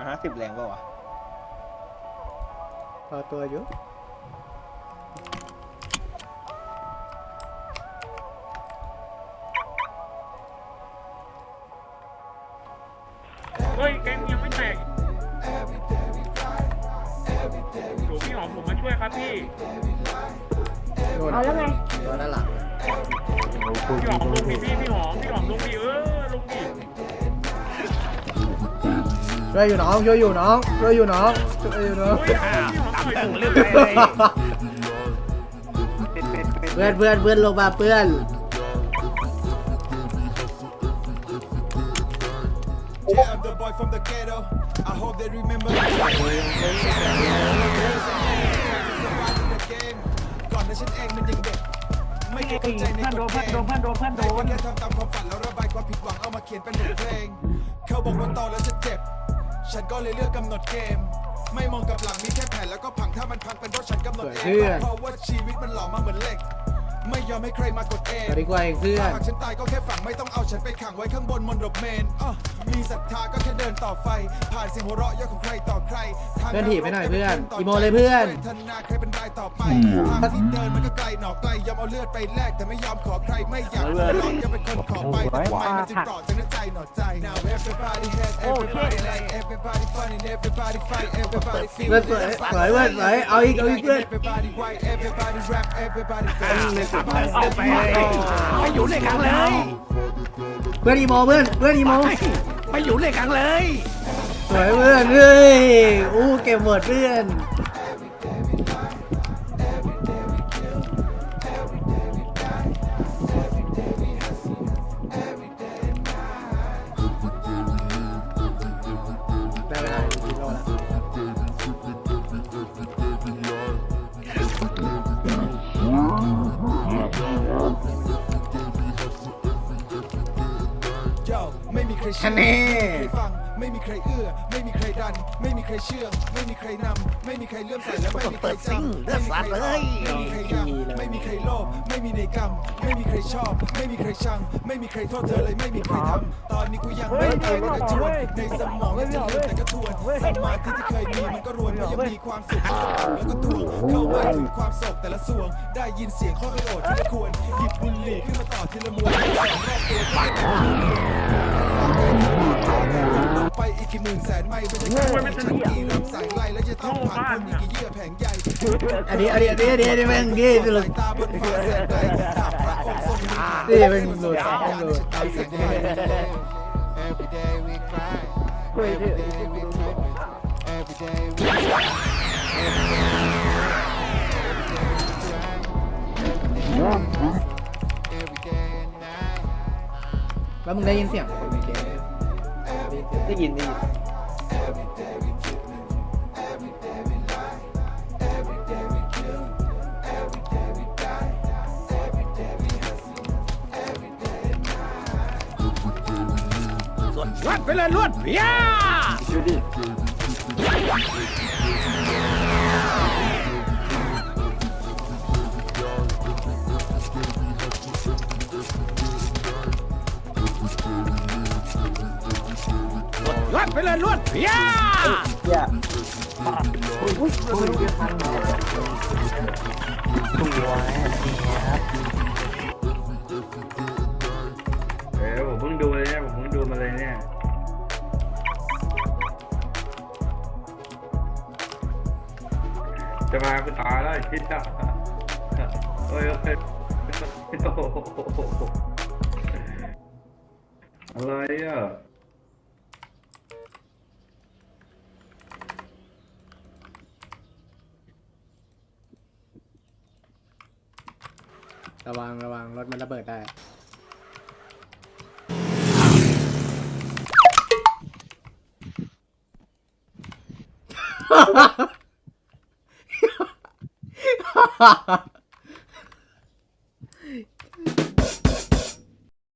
อะห้าสิบแรงเปล่าวะพอตัวอยู่เฮ้ยแกงยังไม่แตกโหพี่หอมผมมาช่วยครับพี่โดนเอาแล้วไงตัวด้านหลังพี่หอมลงดิพี่พี่หอมพี่หอม ช่วยอยู่น้องช่วยอยู่น้องช่วยอยู่น้องช่วยอยู่น้องเฮ้ยเอาพี่หอมหน่อยตึงผมเรื่องอะไรเลยเพื่อนเพื่อนเพื่อนลงมาเพื่อน Yeah, I'm the boy from the ghetto. I hope they remember me. ก่อนนั้นฉันเองมันยังเด็กไม่เคยเข้าใจในกฎเกณฑ์เพื่อนโดนเพื่อนโดนเพื่อนโดนได้แค่ทำตามความฝันแล้วระบายความผิดหวังเอามาเขียนเป็นบทเพลง เขาบอกว่าโตแล้วจะเจ็บ ฉันก็เลยเลือกกำหนดเกม ไม่มองกับหลังมีแค่แผ่นแล้วก็พังถ้ามันพังเป็นเพราะฉันกำหนดเองเพราะว่าชีวิตมันหล่อมาเหมือนเหล็ก ไม่ยอมให้ใครมากดเองสวัสดีกว่าเองเพื่อนถ้าหากฉันตายก็แค่ฝังไม่ต้องเอาฉันไปขังไว้ข้างบนมนดบเมนอะมีศรัทธาก็แค่เดินต่อไฟ ผ่านเสียงหัวเราะเยอะของใครต่อใครทางเพื่อนถีบไปหน่อยเพื่อนอีโมเลยเพื่อนเวทนาใครเป็นรายต่อไปทางที่เดินมันก็ไกลหนอไกลยอมเอาเลือดไปแลกแต่ไม่ยอมขอใครไม่อยากหลอกยังเป็นคนขอไปแต่ทำไมมันจึงต่อจากน้ำใจหนอใจ Now everybody has everybody like everybody funny everybody fight everybody feel เพื่อนสวยสวยเพื่อนสวยเอาอีกเอาอีกเพื่อน everybody white everybody rap everybody fast เอาไปไปอยู่ในขังเลยเพื่อนอีโมเพื่อนเพื่อนอีโมไปอยู่ในขังเลย สวยเพื่อนเฮ้ยอู้เก็บหมดเพื่อน ไม่มีใครเชื่คะแนนไม่มีใครฟังไม่มีใครเอื้อ ไม่มีใครดัน ไม่มีใครเชื่อ ไม่มีใครนำไม่มีใครเลื่อมใสและไม่มีใครจำเลือดสัตว์เลยไม่มีใครยังไม่มีใครโลภไม่มีในกรรม ไม่มีใครชอบ ไม่มีใครชัง ไม่มีใครโทษเธอเลยไม่มีใครทำตอนนี้กูยังไม่ตายแต่ก็ชวนในสมองและจะลืมแต่ก็ทวนสมาธิที่เคยมีมันก็รวนเพราะยังมีความสุขแล้วก็ถูกเข้ามาถึงความโศกแต่ละสวง ได้ยินเสียงข้อโอดที่ไม่ควรหยิบบุหรี่ขึ้นมาต่อทีละมวนสองรอบตัว กกี่หมื่นแสนไม่ไม่ใช่แค่ฉันกี่ลำสายไล่แล้วจะต้องผ่านคนอีกกี่เยื่อแผงใหญ่อันนี้อันนี้อันนี้อันนี้อันนี้แม่งยี่สุดเลยสายตาบนฟ้าแสนไกลดาบพระองค์ทรงมีนี่เป็นหลุดเป็นหลุด Every day we cry Every day we trip Every day we cry Every day and night แล้วมึงได้ยินเสียงคนในเกม ได้ยินได้ยินส่วนลวดไปเลยลวดเพียดูดิ วดไปเลยลวดเพียเฮียตัวเออผมเพิ่งดูเลยเนี่ยผมเพิ่งดูมาเลยเนี่ยจะมาคุณตาแล้วคิดอะเฮ้ยเฮ้ยโอ้โหอะไรอะ ระวังระวังรถมันระเบิดได้